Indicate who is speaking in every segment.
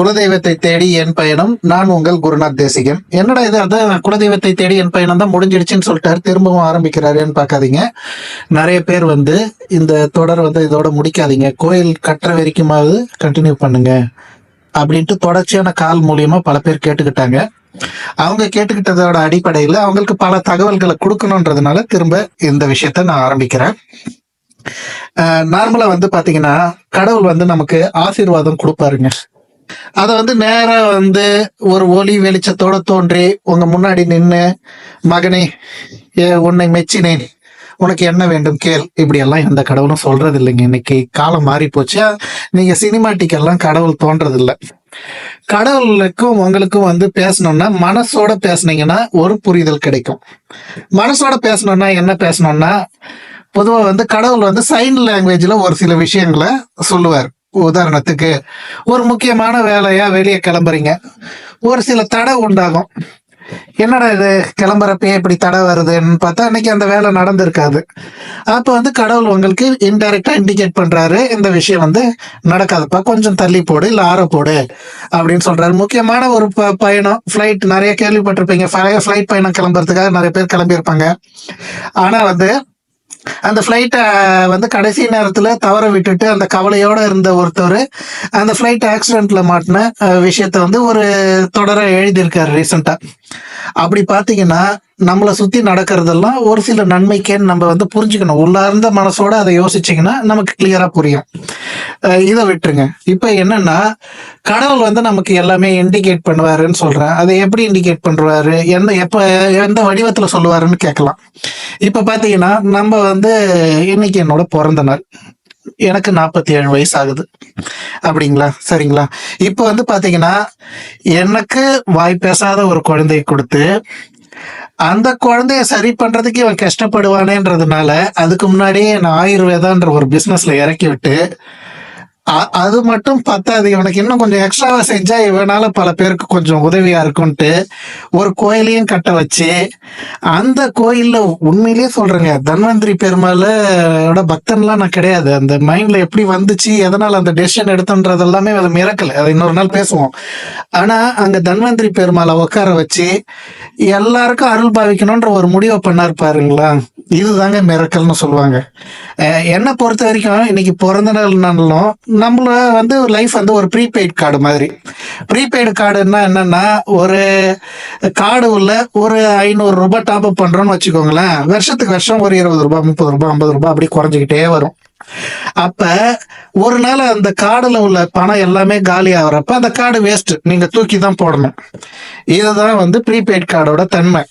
Speaker 1: குலதெய்வத்தை தேடி என் பயணம் நான் உங்கள் குருநாத் தேசிகன் என்னடா இது அதான் குலதெய்வத்தை தேடி என் பயணம் தான் முடிஞ்சிடுச்சுன்னு சொல்லிட்டாரு. திரும்பவும் ஆரம்பிக்கிறாருன்னு பார்க்காதீங்க. நிறைய பேர் வந்து இந்த தொடர் வந்து இதோட முடிக்காதீங்க. கோயில் கட்டுற வரைக்குமாவது கண்டினியூ பண்ணுங்க அப்படின்ட்டு தொடர்ச்சியான கால் மூலியமா பல பேர் கேட்டுக்கிட்டாங்க. அவங்க கேட்டுக்கிட்டதோட அடிப்படையில் அவங்களுக்கு பல தகவல்களை கொடுக்கணுன்றதுனால திரும்ப இந்த விஷயத்த நான் ஆரம்பிக்கிறேன். நார்மலா வந்து பாத்தீங்கன்னா கடவுள் வந்து நமக்கு ஆசீர்வாதம் கொடுப்பாருங்க. அதை வந்து நேரா வந்து ஒரு ஒளி வெளிச்சத்தோட தோன்றி உங்க முன்னாடி நின்று மகனே ஏ உன்னை மெச்சினேன். உனக்கு என்ன வேண்டும் கேள். இப்படி எல்லாம் எந்த கடவுளும் சொல்றது இல்லைங்க இன்னைக்கு காலம் மாறி போச்சு நீங்க சினிமாட்டிக் எல்லாம் கடவுள் தோன்றது இல்லை கடவுளுக்கும் உங்களுக்கும் வந்து பேசணும்னா மனசோட பேசுனீங்கன்னா ஒரு புரிதல் கிடைக்கும். மனசோட பேசணும்னா என்ன பேசணும்னா பொதுவா வந்து கடவுள் வந்து சைன் லாங்குவேஜ்ல ஒரு சில விஷயங்களை சொல்லுவார். உதாரணத்துக்கு ஒரு முக்கியமான வேலையா வெளியே கிளம்புறீங்க. ஒரு சில தடை உண்டாகும். என்னடா இது? கிளம்புறப்பே இப்படி தடை வருதுன்னு பார்த்தா அன்னைக்கு அந்த வேலை நடந்திருக்காது. அப்ப வந்து கடவுள் உங்களுக்கு இன்டைரக்டா இண்டிகேட் பண்றாரு. இந்த விஷயம் வந்து நடக்காதுப்பா. கொஞ்சம் தள்ளி போடு இல்ல ஆற போடு அப்படின்னு சொல்றாரு. முக்கியமான ஒரு ப- பயணம் ஃபிளைட் நிறைய கேள்விப்பட்டிருப்பீங்க. ஃபிளைட் பயணம் கிளம்புறதுக்காக நிறைய பேர் கிளம்பியிருப்பாங்க. ஆனா வந்து அந்த ஃப்ளைட்டை வந்து கடைசி நேரத்தில் தவற விட்டுட்டு அந்த கவலையோட இருந்த ஒருத்தர் அந்த ஃப்ளைட் ஆக்சிடென்ட்ல மாட்டின விஷயத்தை விஷயத்த வந்து ஒரு தொடரை எழுதியிருக்காரு ரீசெண்டா அப்படி பார்த்தீங்கன்னா நம்மளை சுற்றி நடக்கிறதெல்லாம் ஒரு சில நன்மைக்கேன்னு நம்ம வந்து புரிஞ்சுக்கணும். உள்ளார்ந்த மனசோட அதை யோசிச்சீங்கன்னா நமக்கு கிளியராக புரியும். இதை விட்டுருங்க. இப்போ என்னன்னா கடவுள் வந்து நமக்கு எல்லாமே இண்டிகேட் பண்ணுவாருன்னு சொல்கிறேன் அதை எப்படி இண்டிகேட் பண்றாரு? என்ன எப்போ எந்த வடிவத்தில் சொல்லுவாருன்னு கேட்கலாம். இப்ப பாத்தீங்கன்னா நம்ம வந்து இன்னைக்கு என்னோட பிறந்த நாள். எனக்கு நாற்பத்தி ஏழு வயசு ஆகுது. அப்படிங்களா? சரிங்களா? இப்போ வந்து பாத்தீங்கன்னா எனக்கு வாய் பேசாத ஒரு குழந்தையை கொடுத்து அந்த குழந்தைய சரி பண்றதுக்கு இவன் கஷ்டப்படுவானேன்றதுனால அதுக்கு முன்னாடியே நான் ஆயுர்வேதான்ற ஒரு பிசினஸ்ல இறக்கி விட்டு அது மட்டும் பத்தாது. இவனுக்கு இன்னும் கொஞ்சம் எக்ஸ்ட்ராவா செஞ்சா இவனால பல பேருக்கு கொஞ்சம் உதவியா இருக்கும்ட்டு ஒரு கோயிலையும் கட்ட வச்சு அந்த கோயில்ல உண்மையிலேயே சொல்றேங்க தன்வந்திரி பெருமாளோட பக்தன்லாம் நான் கிடையாது. அந்த மைண்ட்ல எப்படி வந்துச்சு எதனால அந்த டெசிஷன் எடுத்தோன்றது எல்லாமே அது மிரக்கல். அதை இன்னொரு நாள் பேசுவோம். ஆனா அங்க தன்வந்திரி பெருமாளை உட்கார வச்சு எல்லாருக்கும் அருள் பாவிக்கணும்ன்ற ஒரு முடிவை பண்ணார் பாருங்களா இதுதாங்க மிரக்கல்னு சொல்லுவாங்க. என்னை பொறுத்த வரைக்கும் இன்னைக்கு பிறந்த நாள்னாலும் நம்மள வந்து லைஃப் வந்து ஒரு ப்ரீபெய்ட் கார்டு மாதிரி. ப்ரீபெய்டு கார்டுன்னா என்னன்னா ஒரு கார்டு உள்ள ஒரு ஐநூறு ரூபாய் டாப் அப் பண்றோம்னு வச்சுக்கோங்களேன். வருஷத்துக்கு வருஷம் ஒரு இருபது ரூபாய் முப்பது ரூபாய் ஐம்பது ரூபாய் அப்படி குறைஞ்சிக்கிட்டே வரும். அப்ப ஒரு நாள் அந்த காடுல உள்ள பணம் எல்லாமே காலி ஆகுறப்ப அந்த கார்டு வேஸ்ட் நீங்க தூக்கி தான் போடணும். இதுதான் வந்து ப்ரீபெய்ட் கார்டோட தன்மை.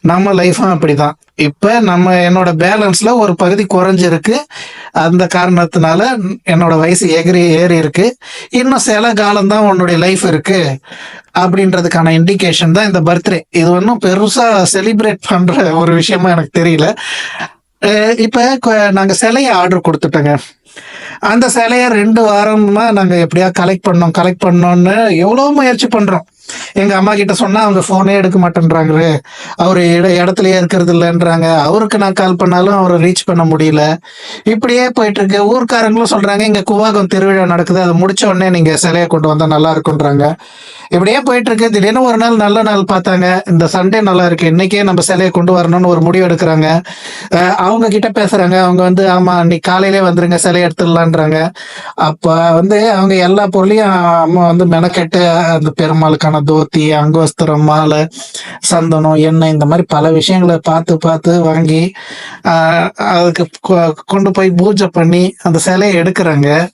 Speaker 1: நம்ம லைஃபும் அப்படிதான். இப்ப நம்ம என்னோட பேலன்ஸ்ல ஒரு பகுதி குறைஞ்சிருக்கு. அந்த காரணத்தினால என்னோட வயசு எகிரி ஏறி இருக்கு. இன்னும் சில காலம் தான் உன்னுடைய லைஃப் இருக்கு. அப்படின்றதுக்கான இண்டிகேஷன் தான் இந்த பர்த்டே இது ஒன்றும் பெருசா செலிப்ரேட் பண்ற ஒரு விஷயமா எனக்கு தெரியல. இப்ப நாங்கள் நாங்க சிலையை ஆர்டர் கொடுத்துட்டோங்க. அந்த சிலையை ரெண்டு வாரமா நாங்க எப்படியா கலெக்ட் பண்ணோம் கலெக்ட் பண்ணோம்னு எவ்வளவு முயற்சி பண்றோம். எங்க அம்மா கிட்ட சொன்னா அவங்க போனே எடுக்க மாட்டேன்றாங்க அவரு இட இடத்துலயே இருக்கிறது இல்லைன்றாங்க. அவருக்கு நான் கால் பண்ணாலும் அவரை ரீச் பண்ண முடியல. இப்படியே போயிட்டு இருக்கு ஊர்க்காரங்களும் சொல்றாங்க இங்க குவாகம் திருவிழா நடக்குது. அதை முடிச்ச உடனே நீங்க சிலையை கொண்டு வந்தா நல்லா இருக்குன்றாங்க இப்படியே போயிட்டு இருக்கு திடீர்னு ஒரு நாள் நல்ல நாள் பார்த்தாங்க. இந்த சண்டே நல்லா இருக்கு. இன்னைக்கே நம்ம சிலையை கொண்டு வரணும்னு ஒரு முடிவு எடுக்கிறாங்க. அவங்க கிட்ட பேசுறாங்க. அவங்க வந்து ஆமா அன்னைக்கு காலையிலே வந்துருங்க சிலையை எடுத்துடலான்றாங்க. அப்ப வந்து அவங்க எல்லா பொருளையும் அம்மா வந்து மெனக்கெட்டு அந்த பெருமாளுக்கான தோத்தி அங்கோஸ்திரம் மாலை சந்தனம் எண்ணெய் இந்த மாதிரி பல விஷயங்களை பார்த்து பார்த்து வாங்கி அதுக்கு கொ- கொண்டு போய் பூஜை பண்ணி அந்த சிலையை எடுக்கிறாங்க.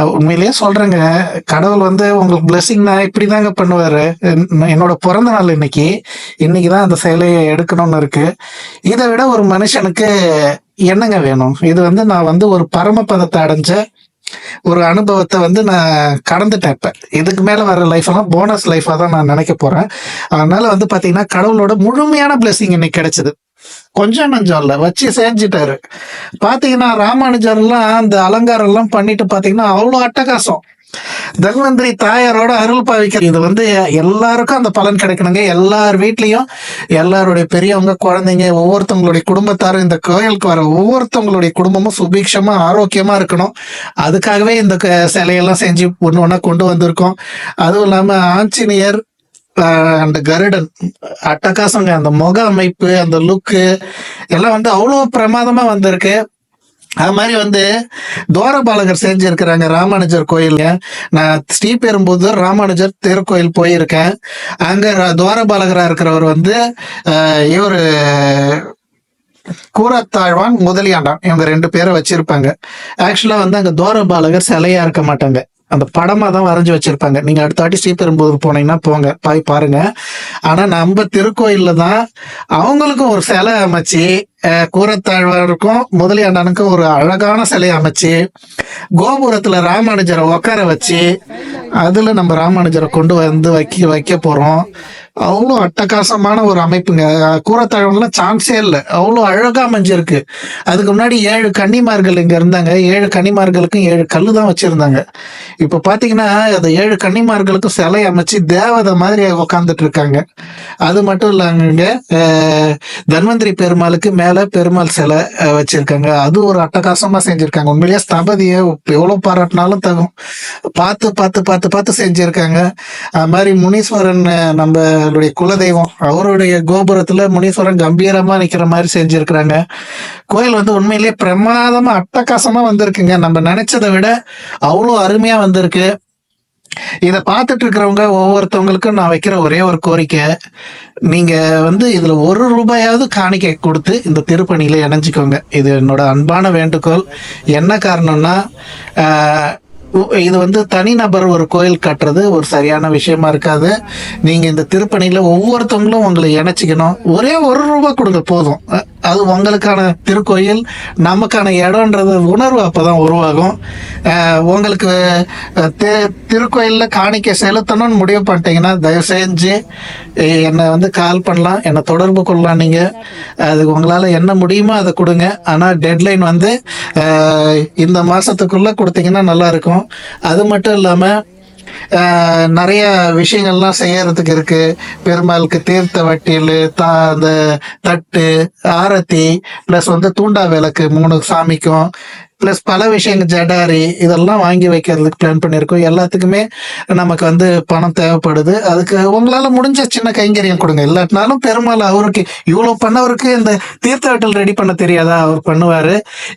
Speaker 1: உண்மையிலேயே சொல்றேங்க. கடவுள் வந்து உங்களுக்கு பிளெஸிங்னா இப்படிதாங்க பண்ணுவாரு. என்- என்னோட பிறந்த நாள் இன்னைக்கு. இன்னைக்கு தான் அந்த சிலையை எடுக்கணும்னு இருக்கு. இதை விட ஒரு மனுஷனுக்கு என்னங்க வேணும்? இது வந்து நான் வந்து ஒரு பரமபதத்தை அடைஞ்ச ஒரு அனுபவத்தை வந்து நான் கடந்துட்டேன் இதுக்கு மேல வர லைஃப் எல்லாம் போனஸ் லைஃபா தான் நான் நினைக்க போறேன். அதனால வந்து பாத்தீங்கன்னா கடவுளோட முழுமையான blessing இன்னைக்கு கிடைச்சது. கொஞ்சம் நஞ்சம் இல்ல வச்சு செஞ்சுட்டாரு. பாத்தீங்கன்னா ராமானுஜர் எல்லாம் அந்த அலங்காரம் எல்லாம் பண்ணிட்டு பாத்தீங்கன்னா அவ்வளவு அட்டகாசம். தன்வந்திரி தாயாரோட அருள் பாவிக்க இது வந்து எல்லாருக்கும் அந்த பலன் கிடைக்கணுங்க. எல்லார் வீட்லயும் எல்லாருடைய பெரியவங்க குழந்தைங்க ஒவ்வொருத்தவங்களுடைய குடும்பத்தாரும் இந்த கோயிலுக்கு வர ஒவ்வொருத்தவங்களுடைய குடும்பமும் சுபீட்சமா ஆரோக்கியமா இருக்கணும். அதுக்காகவே இந்த சிலையெல்லாம் செஞ்சு ஒன்று ஒன்றா கொண்டு வந்திருக்கோம். அதுவும் இல்லாம ஆஞ்சநேயர் அந்த கருடன் அட்டகாசங்க அந்த முக அமைப்பு அந்த லுக்கு எல்லாம் வந்து அவ்வளோ பிரமாதமா வந்திருக்கு. அது மாதிரி வந்து துவாரபாலகர் செஞ்சிருக்கிறாங்க ராமானுஜர் கோயிலில். நான் ஸ்ரீபெரும்புதூர் ராமானுஜர் திருக்கோயில் போயிருக்கேன். அங்க ர- இருக்கிறவர் வந்து இவர் கூரத்தாழ்வான் முதலியாண்டான். இவங்க ரெண்டு பேரை வச்சிருப்பாங்க. ஆக்சுவலா வந்து அங்க துவாரபாலகர் சிலையா இருக்க மாட்டாங்க. அந்த படமா தான் வரைஞ்சு வச்சிருப்பாங்க. நீங்க அடுத்த வாட்டி ஸ்ரீபெரும்புதூர் போனீங்கன்னா போங்க. போய் பாருங்க. ஆனா நம்ம திருக்கோயில்ல தான் அவங்களுக்கும் ஒரு சிலை அமைச்சு கூரத்தாழ்வாருக்கும் முதலியாண்டனுக்கும் ஒரு அழகான சிலை அமைச்சு கோபுரத்துல ராமானுஜரை உட்கார வச்சு அதுல நம்ம ராமானுஜரை கொண்டு வந்து வைக்க வைக்க போறோம். அவ்வளோ அட்டகாசமான ஒரு அமைப்புங்க. கூரத்தாழ்வுலாம் சான்ஸே இல்லை. அவ்வளோ அழகாக அமைஞ்சிருக்கு. அதுக்கு முன்னாடி ஏழு கன்னிமார்கள் இங்கே இருந்தாங்க. ஏழு கன்னிமார்களுக்கும் ஏழு கல்லு தான் வச்சுருந்தாங்க. இப்போ பார்த்தீங்கன்னா அந்த ஏழு கன்னிமார்களுக்கும் சிலை அமைச்சு தேவதை மாதிரி உக்காந்துட்டு இருக்காங்க. அது மட்டும் இல்லைங்க தன்வந்திரி பெருமாளுக்கு மேலே பெருமாள் சிலை வச்சுருக்காங்க. அது ஒரு அட்டகாசமாக செஞ்சுருக்காங்க. உண்மையிலேயே ஸ்தபதியை எவ்வளோ பாராட்டினாலும் தகும். பார்த்து பார்த்து பார்த்து பார்த்து செஞ்சுருக்காங்க. அது மாதிரி முனீஸ்வரன் நம்ம நம்மளுடைய குலதெய்வம் அவருடைய கோபுரத்துல முனீஸ்வரன் கம்பீரமா நிக்கிற மாதிரி செஞ்சிருக்கிறாங்க. கோயில் வந்து உண்மையிலேயே பிரமாதமா அட்டகாசமா வந்திருக்குங்க. நம்ம நினைச்சதை விட அவ்வளோ அருமையா வந்திருக்கு. இதை பார்த்துட்டு இருக்கிறவங்க ஒவ்வொருத்தவங்களுக்கும் நான் வைக்கிற ஒரே ஒரு கோரிக்கை. நீங்க வந்து இதுல ஒரு ரூபாயாவது காணிக்கை கொடுத்து இந்த திருப்பணியில இணைஞ்சுக்கோங்க. இது என்னோட அன்பான வேண்டுகோள். என்ன காரணம்னா இது வந்து தனிநபர் ஒரு கோயில் கட்டுறது ஒரு சரியான விஷயமா இருக்காது. நீங்க இந்த திருப்பணியில ஒவ்வொருத்தவங்களும் உங்களை இணைச்சிக்கணும். ஒரே ஒரு ரூபாய் கொடுங்க போதும். அது உங்களுக்கான திருக்கோயில் நமக்கான இடம்ன்றது உணர்வு அப்பதான் உருவாகும். உங்களுக்கு அஹ், திருக்கோயிலில் காணிக்க செலுத்தணும்னு முடிவு பண்ணிட்டீங்கன்னா தயவு செஞ்சு என்னை வந்து கால் பண்ணலாம் என்னை தொடர்பு கொள்ளலாம் நீங்கள் அது உங்களால் என்ன முடியுமோ அதை கொடுங்க. ஆனால் டெட்லைன் வந்து இந்த மாதத்துக்குள்ளே கொடுத்தீங்கன்னா நல்லா இருக்கும். அது மட்டும் இல்லாமல் நிறைய விஷயங்கள்லாம் செய்யறதுக்கு இருக்கு. பெருமாளுக்கு தீர்த்த வட்டியல் தா அந்த தட்டு ஆரத்தி ப்ளஸ் வந்து தூண்டா விளக்கு மூணு சாமிக்கும் ப்ளஸ் பல விஷயங்கள் ஜடாரி இதெல்லாம் வாங்கி வைக்கிறதுக்கு பிளான் பண்ணியிருக்கோம் எல்லாத்துக்குமே நமக்கு வந்து பணம் தேவைப்படுது. அதுக்கு உங்களால் முடிஞ்ச சின்ன கைங்கரியம் கொடுங்க. இல்லாட்டினாலும் பெருமாள் அவருக்கு இவ்வளோ பண்ணவருக்கு இந்த தீர்த்த வட்டல் ரெடி பண்ண தெரியாதா? அவர் பண்ணுவார்.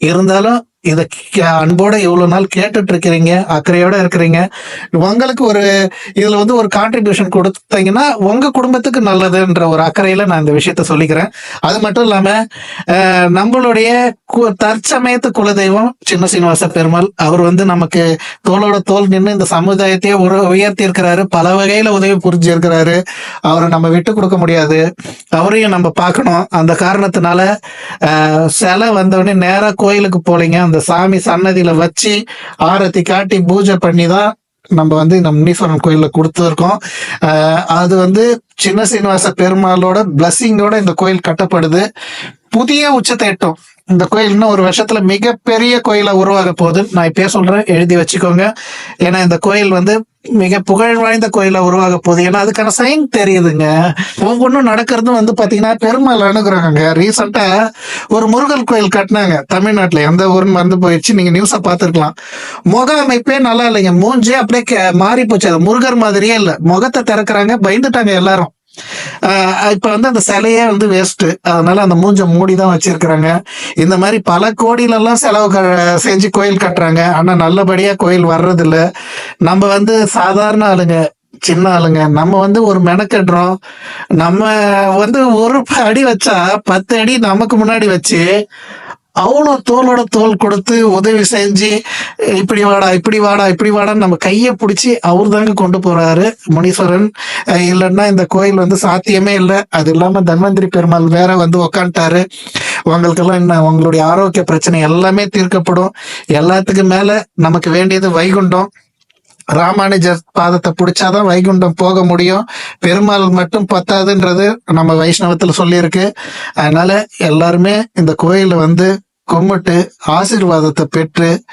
Speaker 1: இருந்தாலும் இதை கே- அன்போட இவ்வளோ நாள் கேட்டுட்டு இருக்கிறீங்க அக்கறையோட இருக்கிறீங்க. உங்களுக்கு ஒரு இதுல வந்து ஒரு கான்ட்ரிபியூஷன் கொடுத்தீங்கன்னா உங்க குடும்பத்துக்கு நல்லதுன்ற ஒரு அக்கறையில நான் இந்த விஷயத்த சொல்லிக்கிறேன். அது மட்டும் இல்லாம நம்மளுடைய கு- தற்சமயத்து குலதெய்வம் சின்ன சீனிவாச பெருமாள் அவர் வந்து நமக்கு தோளோட தோல் நின்று இந்த சமுதாயத்தையே ஒரு உயர்த்தி இருக்கிறாரு பல வகையில உதவி புரிஞ்சு இருக்கிறாரு அவரை நம்ம விட்டு கொடுக்க முடியாது. அவரையும் நம்ம பார்க்கணும். அந்த காரணத்தினால சிலை வந்தவொடனே நேராக கோயிலுக்கு போலீங்க. அந்த சாமி சன்னதியில வச்சு ஆரத்தி காட்டி பூஜை பண்ணி தான் நம்ம வந்து இந்த முனீஸ்வரன் கோயில்ல கொடுத்துருக்கோம். அது வந்து சின்ன சீனிவாச பெருமாளோட பிளஸ்ஸிங்கோட இந்த கோயில் கட்டப்படுது. புதிய உச்சத்தை எட்டும் இந்த கோயில் இன்னும் ஒரு வருஷத்துல மிகப்பெரிய கோயிலா உருவாக போகுது நான் இப்பயே சொல்றேன். எழுதி வச்சுக்கோங்க. ஏன்னா இந்த கோயில் வந்து மிக புகழ் வாய்ந்த கோயிலா உருவாக போகுது. ஏன்னா அதுக்கான சைன் தெரியுதுங்க. ஒவ்வொன்றும் நடக்கிறதும் வந்து பாத்தீங்கன்னா பெருமாள் அணுகுறாங்க ரீசெண்டா ஒரு முருகன் கோயில் கட்டினாங்க. தமிழ்நாட்டுல எந்த ஊருன்னு மறந்து போயிடுச்சு. நீங்க நியூஸா பாத்துருக்கலாம் முக அமைப்பே நல்லா இல்லைங்க. மூஞ்சே அப்படியே கே- மாறி போச்சு அது முருகர் மாதிரியே இல்லை. முகத்தை திறக்கிறாங்க. பயந்துட்டாங்க எல்லாரும். இப்ப வந்து அந்த சிலையே வந்து வேஸ்ட் அதனால அந்த மூஞ்ச மூடி தான் வச்சிருக்கிறாங்க. இந்த மாதிரி பல கோடியில எல்லாம் செலவு க- செஞ்சு கோயில் கட்டுறாங்க. ஆனா நல்லபடியா கோயில் வர்றது இல்ல நம்ம வந்து சாதாரண ஆளுங்க சின்ன ஆளுங்க. நம்ம வந்து ஒரு மெனக்கட்டுறோம். நம்ம வந்து ஒரு அடி வச்சா பத்து அடி நமக்கு முன்னாடி வச்சு அவனும் தோளோட தோல் கொடுத்து உதவி செஞ்சு இப்படி வாடா இப்படி வாடா இப்படி வாடான்னு நம்ம கையை பிடிச்சி அவர் தாங்க கொண்டு போறாரு முனீஸ்வரன். இல்லைன்னா இந்த கோயில் வந்து சாத்தியமே இல்லை. அது இல்லாம தன்வந்திரி பெருமாள் வேற வந்து உக்காண்டாரு உங்களுக்கெல்லாம் என்ன உங்களுடைய ஆரோக்கிய பிரச்சனை எல்லாமே தீர்க்கப்படும். எல்லாத்துக்கும் மேல நமக்கு வேண்டியது வைகுண்டம். ராமானுஜர் பாதத்தை பிடிச்சாதான் வைகுண்டம் போக முடியும். பெருமாள் மட்டும் பத்தாதுன்றது நம்ம வைஷ்ணவத்தில் சொல்லியிருக்கு. அதனால எல்லாருமே இந்த கோயில வந்து கும்பிட்டு ஆசீர்வாதத்தை பெற்று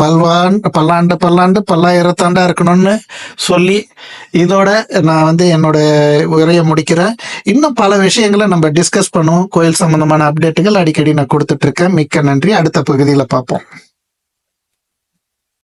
Speaker 1: பல்வான் பல்லாண்டு பல்லாண்டு பல்லாயிரத்தாண்டா இருக்கணும்னு சொல்லி இதோட நான் வந்து என்னோட உரையை முடிக்கிறேன். இன்னும் பல விஷயங்களை நம்ம டிஸ்கஸ் பண்ணுவோம். கோயில் சம்பந்தமான அப்டேட்டுகள் அடிக்கடி நான் கொடுத்துட்டு இருக்கேன். மிக்க நன்றி. அடுத்த பகுதியில் பார்ப்போம்.